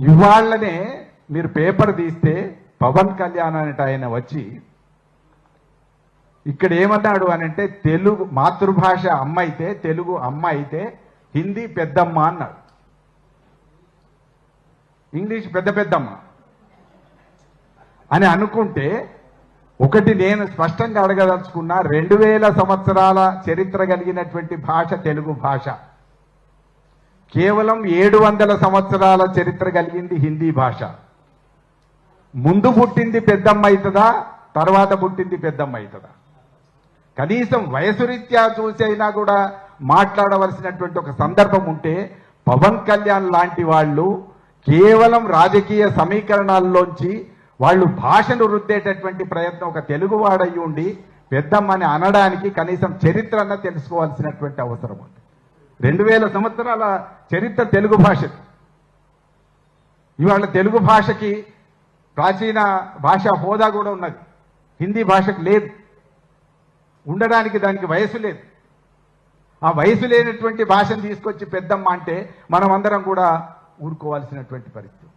ఇవాళ్ళనే మీరు పేపర్ తీస్తే పవన్ కళ్యాణ్ అనేట ఆయన వచ్చి ఇక్కడ ఏమన్నాడు అని అంటే తెలుగు మాతృభాష అమ్మ అయితే తెలుగు అమ్మ అయితే హిందీ పెద్దమ్మ అన్నాడు. ఇంగ్లీష్ పెద్ద పెద్దమ్మ. అని అనుకుంటే ఒకటి నేను స్పష్టంగా అడగదలుచుకున్నా రెండు వేల సంవత్సరాల చరిత్ర కలిగినటువంటి భాష తెలుగు భాష. కేవలం ఏడు వందల సంవత్సరాల చరిత్ర కలిగింది హిందీ భాష. ముందు పుట్టింది పెద్దమ్మ అవుతుందా తర్వాత పుట్టింది పెద్దమ్మ అవుతుందా కనీసం వయసు రీత్యా చూసైనా కూడా మాట్లాడవలసినటువంటి ఒక సందర్భం ఉంటే పవన్ కళ్యాణ్ లాంటి వాళ్ళు కేవలం రాజకీయ సమీకరణాల్లోంచి వాళ్ళు భాషను రుద్దేటటువంటి ప్రయత్నం ఒక తెలుగువాడయ్యుండి పెద్దమ్మని అనడానికి కనీసం చరిత్ర అన్న తెలుసుకోవాల్సినటువంటి అవసరం ఉంది. రెండు వేల సంవత్సరాల చరిత్ర తెలుగు భాష. ఇవాళ తెలుగు భాషకి ప్రాచీన భాషా హోదా కూడా ఉన్నది. హిందీ భాషకు లేదు. ఉండడానికి దానికి వయసు లేదు. ఆ వయసు లేనటువంటి భాషను తీసుకొచ్చి పెద్దమ్మ అంటే మనం అందరం కూడా ఊరుకోవాల్సినటువంటి పరిస్థితి.